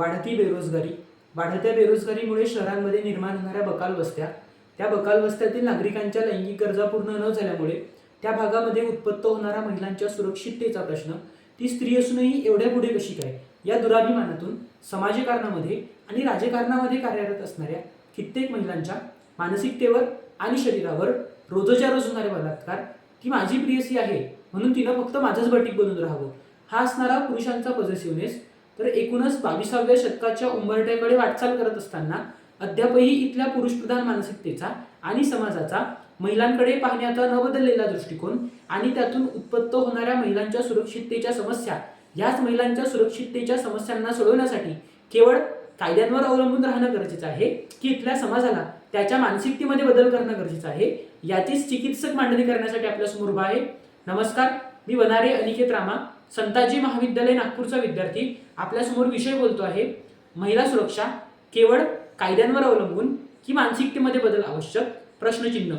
वाढती बेरोजगारी. वाढत्या बेरोजगारीमुळे शहरांमध्ये निर्माण होणाऱ्या बकाल वस्त्या. त्या बकाल वस्त्यातील नागरिकांच्या लैंगिक गरजा पूर्ण न झाल्यामुळे त्या भागामध्ये उत्पत्त होणाऱ्या महिलांच्या सुरक्षिततेचा प्रश्न ती स्त्री असूनही एवढ्या पुढे कशी काय? या दुराभिमानातून समाजकारणामध्ये आणि राजकारणामध्ये कार्यरत असणाऱ्या कित्येक महिलांच्या मानसिकतेवर आणि शरीरावर रोजच्या रोज होणारे बलात्कार ती माझी प्रियसी आहे म्हणून तिनं फक्त माझंच बटीक बनून राहावं. हा असणारा पुरुषांचा पॉझिटिव्हनेस तर एकूणच बावीसाव्या शतकाच्या उंबरठ्याकडे वाटचाल करत असताना अद्यापही इथल्या पुरुषप्रधान मानसिकतेचा आणि समाजाचा महिलांकडे पाहण्याचा न बदललेला दृष्टिकोन आणि त्यातून उत्पत्त होणाऱ्या महिलांच्या सुरक्षिततेच्या समस्या याच महिलांच्या सुरक्षिततेच्या समस्यांना सोडवण्यासाठी केवळ कायद्यांवर अवलंबून राहणं गरजेचं आहे की इथल्या समाजाला त्याच्या मानसिकतेमध्ये बदल करणं गरजेचं आहे याचीच चिकित्सक मांडणी करण्यासाठी आपल्यासमोर उभा आहे. नमस्कार मी वनारे अनिकेत रामा. संताजी महाविद्यालय नागपूरचा विद्यार्थी आपल्यासमोर विषय बोलतो आहे महिला सुरक्षा केवळ कायद्यांवर अवलंबून की मानसिकतेमध्ये बदल आवश्यक? प्रश्नचिन्ह.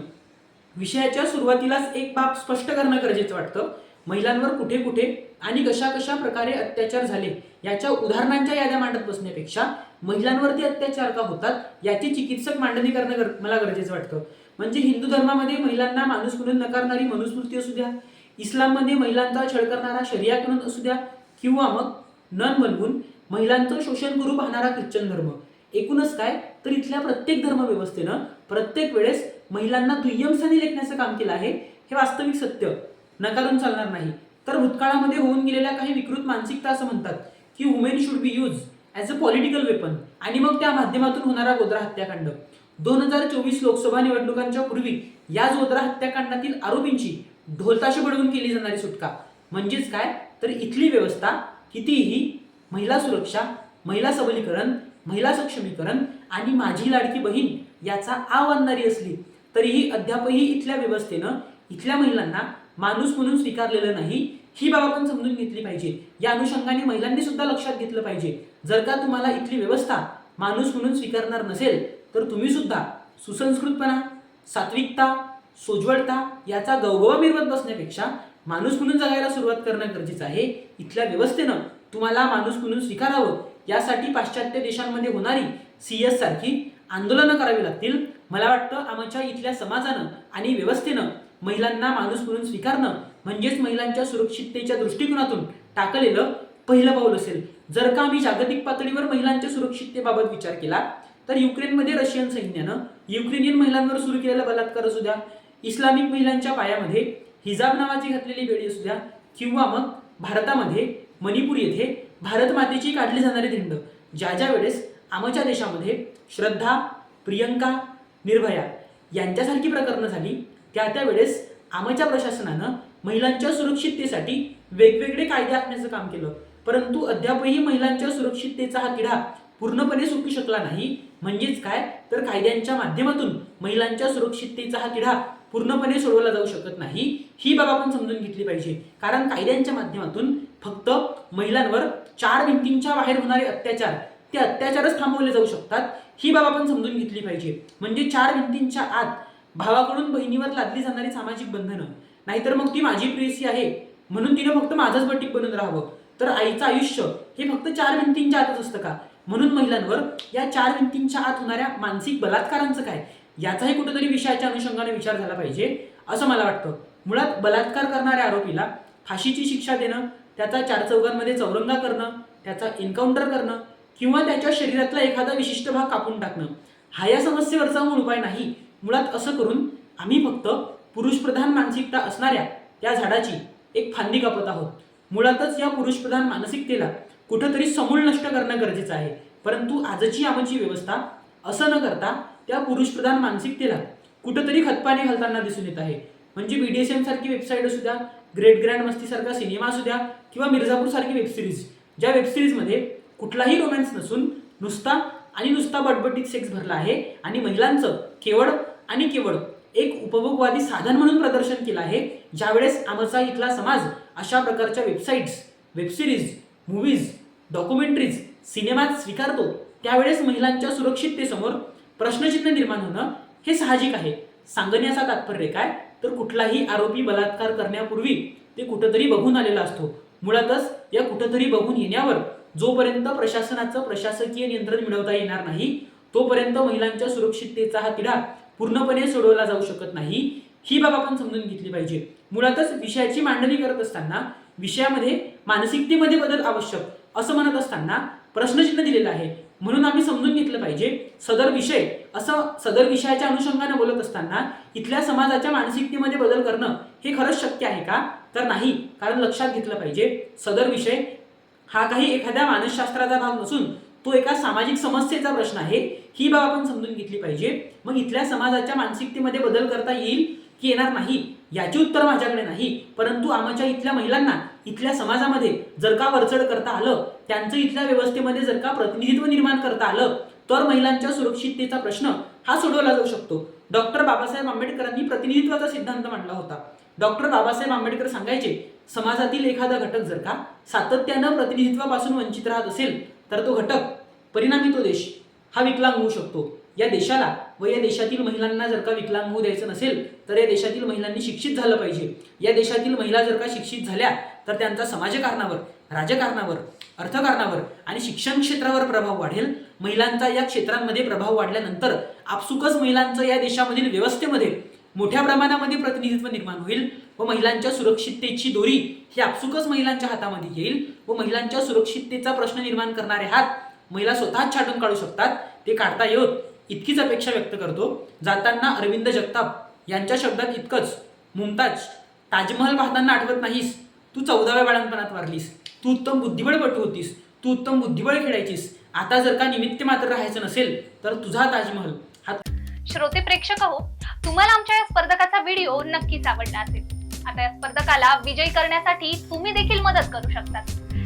विषयाच्या सुरुवातीलाच एक बाब स्पष्ट करणं गरजेचं वाटतं. महिलांवर कुठे कुठे आणि कशा कशा प्रकारे अत्याचार झाले याच्या उदाहरणांच्या याद्या मांडत बसण्यापेक्षा महिलांवरती अत्याचार का होतात याची चिकित्सक मांडणी करणं गर- मला गरजेचं वाटतं. म्हणजे हिंदू धर्मामध्ये महिलांना माणूस म्हणून नकारणारी मनुस्मृती असू द्या इस्लाममध्ये महिलांचा छळ करणारा शरिया कानून असू द्या किंवा मग नन बनवून महिलांचं शोषण करू पाहणारा ख्रिश्चन धर्म. एकूणच काय? तर इथल्या प्रत्येक धर्मव्यवस्थेनं प्रत्येक वेळेस महिलांना दुय्यम लेखण्याचं काम केलं आहे. हे वास्तविक सत्य. नकारून चालणार नाही. तर भूतकाळामध्ये होऊन गेलेल्या काही विकृत मानसिकता असं म्हणतात की women should be use as a political weapon आणि मग त्या माध्यमातून होणारा गोद्रा हत्याकांड. दोन हजार चोवीस लोकसभा निवडणुकांच्या पूर्वी या जोद्रा हत्याकांडातील आरोपींची ढोलताशी बडवून केली जाणारी सुटका. म्हणजेच काय? तर इथली व्यवस्था कितीही महिला सुरक्षा महिला सबलीकरण महिला सक्षमीकरण आणि माझी लाडकी बहीण याचा आव आणणारी असली तरीही अद्यापही इथल्या व्यवस्थेनं इथल्या महिलांना माणूस म्हणून स्वीकारलेलं नाही ही बाब आपण समजून घेतली पाहिजे. या अनुषंगाने महिलांनी सुद्धा लक्षात घेतलं पाहिजे. जर का तुम्हाला इथली व्यवस्था माणूस म्हणून स्वीकारणार नसेल तर तुम्ही सुद्धा सुसंस्कृतपणा सात्विकता सोजवडता याचा गवगवा मिरवत बसण्यापेक्षा माणूस म्हणून जगायला सुरुवात करणं गरजेचं आहे. इथल्या व्यवस्थेनं तुम्हाला माणूस म्हणून स्वीकारावं यासाठी पाश्चात्य देशांमध्ये होणारी सी एस सारखी आंदोलनं करावी लागतील. मला वाटतं आमच्या इथल्या समाजानं आणि व्यवस्थेनं महिलांना माणूस म्हणून स्वीकारणं म्हणजेच महिलांच्या सुरक्षिततेच्या दृष्टिकोनातून टाकलेलं पहिलं पाऊल असेल. जर का आम्ही जागतिक पातळीवर महिलांच्या सुरक्षिततेबाबत विचार केला तर युक्रेनमध्ये रशियन सैन्यानं युक्रेनियन महिलांवर सुरू केलेला बलात्कार असू द्या इस्लामिक महिलांच्या पायामध्ये हिजाब नावाची घातलेली बेडी असू द्या किंवा मग भारतामध्ये मणिपूर येथे भारत मातेची काढली जाणारी धिंड ज्या ज्या वेळेस आमच्या देशामध्ये श्रद्धा प्रियंका निर्भया यांच्यासारखी प्रकरणं झाली त्या त्या वेळेस आमच्या प्रशासनानं महिलांच्या सुरक्षिततेसाठी वेगवेगळे कायदे आखण्याचं काम केलं. परंतु अद्यापही महिलांच्या सुरक्षिततेचा हा किडा पूर्णपणे सुटू शकला नाही. म्हणजेच काय? तर कायद्यांच्या माध्यमातून महिलांच्या सुरक्षिततेचा हा किडा पूर्णपणे सोडवला जाऊ शकत नाही. ही बाब आपण समजून घेतली पाहिजे. कारण कायद्यांच्या माध्यमातून फक्त महिलांवर चार भिंतींच्या बाहेर होणारे अत्याचार ते अत्याचारच थांबवले जाऊ शकतात. ही बाब आपण समजून घेतली पाहिजे. म्हणजे चार भिंतींच्या आत भावाकडून बहिणीवर लादली जाणारी सामाजिक बंधनं. नाहीतर मग ती माझी प्रेसी आहे. म्हणून तिनं फक्त माझंच बटीक बनून राहावं. तर आईचं आयुष्य हे फक्त चार भिंतींच्या आतच असतं का? म्हणून महिलांवर या चार भिंतींच्या आत होणाऱ्या मानसिक बलात्कारांचं काय? याचाही कुठेतरी विषयाच्या अनुषंगाने विचार झाला पाहिजे असं मला वाटतं. मुळात बलात्कार करणाऱ्या आरोपीला फाशीची शिक्षा देणं त्याचा चार चौघांमध्ये चौरंगा करणं त्याचा एन्काउंटर करणं किंवा त्याच्या शरीरातला एखादा विशिष्ट भाग कापून टाकणं हा या समस्येवरचा मूळ उपाय नाही. मुळात असं करून आम्ही फक्त पुरुषप्रधान मानसिकता असणाऱ्या त्या झाडाची एक फांदी कापत आहोत. मुळातच या पुरुषप्रधान मानसिकतेला कुठंतरी समूळ नष्ट करणं गरजेचं आहे. परंतु आजची आमची व्यवस्था असं न करता त्या पुरुषप्रधान मानसिकतेला कुठंतरी खतपाणी घालताना दिसून येत आहे. म्हणजे बीडीएसएम सारखी वेबसाईट असू द्या ग्रेट ग्रँड मस्तीसारखा सिनेमा असू द्या किंवा मिर्झापूर सारखी वेबसिरीज ज्या वेबसिरीजमध्ये कुठलाही रोमॅन्स नसून नुसता आणि नुसता बटबटीत सेक्स भरला आहे आणि महिलांचं केवळ आणि केवळ एक उपभोगवादी साधन म्हणून प्रदर्शन केलं आहे ज्यावेळेस आमचा इथला समाज अशा प्रकारच्या वेबसाईट्स वेबसिरीज मूवीज डॉक्युमेंटरीज सिनेमात स्वीकारतो त्यावेळेस महिलांच्या सुरक्षिततेसमोर प्रश्नचिन्ह निर्माण होणं हे साहजिक आहे. सांगण्याचा तात्पर्य काय? तर कुठलाही आरोपी बलात्कार करण्यापूर्वी ते कुठंतरी बघून आलेला असतो. मुळातच या कुठंतरी बघून येण्यावर जोपर्यंत प्रशासनाचं प्रशासकीय नियंत्रण मिळवता येणार नाही तोपर्यंत महिलांच्या सुरक्षिततेचा हा तिढा पूर्णपणे सोडवला जाऊ शकत नाही ही बाब आपण समजून घेतली पाहिजे. मुळातच विषयाची मांडणी करत असताना विषयामध्ये मानसिकतेमध्ये बदल आवश्यक असं म्हणत असताना प्रश्नचिन्ह दिलेलं आहे. म्हणून आम्ही समजून घेतलं पाहिजे सदर विषय असं सदर विषयाच्या अनुषंगाने बोलत असताना इथल्या समाजाच्या मानसिकतेमध्ये बदल करणं हे खरंच शक्य आहे का? तर नाही कारण लक्षात घेतलं पाहिजे सदर विषय हा काही एखाद्या मानसशास्त्राचा भाग नसून तो एका सामाजिक समस्येचा प्रश्न आहे ही बाब आपण समजून घेतली पाहिजे. मग इथल्या समाजाच्या मानसिकतेमध्ये बदल करता येईल की येणार नाही? याची उत्तर माझ्याकडे नाही. परंतु आमच्या इथल्या महिलांना इथल्या समाजामध्ये जर का वरचढ करता आलं त्यांचं इथल्या व्यवस्थेमध्ये जर का प्रतिनिधित्व निर्माण करता आलं तर महिलांच्या सुरक्षिततेचा प्रश्न हा सोडवला जाऊ शकतो. डॉक्टर बाबासाहेब आंबेडकरांनी प्रतिनिधित्वाचा सिद्धांत मांडला होता. डॉक्टर बाबासाहेब आंबेडकर सांगायचे समाजातील एखादा घटक जर का सातत्यानं प्रतिनिधित्वापासून वंचित राहत असेल तर तो घटक परिणामी तो देश हा विकलांग होऊ शकतो. या देशाला व या देशातील महिलांना जर का विकलांग होऊ द्यायचं नसेल तर या देशातील महिलांनी शिक्षित झालं पाहिजे. या देशातील महिला जर का शिक्षित झाल्या तर त्यांचा समाजकारणावर राजकारणावर अर्थकारणावर आणि शिक्षण क्षेत्रावर प्रभाव वाढेल. महिलांचा या क्षेत्रांमध्ये प्रभाव वाढल्यानंतर आपसुकच महिलांचं या देशामधील व्यवस्थेमध्ये मोठ्या प्रमाणामध्ये प्रतिनिधित्व निर्माण होईल व महिलांच्या सुरक्षिततेची दोरी ही आपसुकच महिलांच्या हातामध्ये येईल व महिलांच्या सुरक्षिततेचा प्रश्न निर्माण करणारे हात महिला स्वतःच छाटून काढू शकतात. ते काढता येत इतकीच अपेक्षा व्यक्त करतो. जाताना अरविंद जगताप यांच्या शब्दात इतकंच मुमताज ताजमहल पाहताना आठवत नाहीस? तू चौदाव्या बाळणपणात वारलीस. तू उत्तम बुद्धिबळपटू होतीस. तू उत्तम बुद्धिबळ खेळायचीस. आता जर का निमित्त मात्र राहायचं नसेल तर तुझा ताजमहल हा श्रोते प्रेक्षक हो तुम्हाला आमच्या या स्पर्धकाचा व्हिडिओ नक्कीच आवडला असेल. आता या स्पर्धकाला विजयी करण्यासाठी तुम्ही देखील मदत करू शकता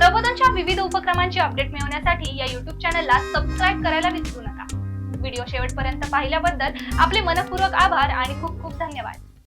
प्रबोधनच्या विविध उपक्रमांची अपडेट मिळवण्यासाठी या युट्यूब चॅनलला सबस्क्राईब करायला विसरू नका. व्हिडिओ शेवटपर्यंत पाहिल्याबद्दल आपले मनपूर्वक आभार आणि खूप खूप धन्यवाद.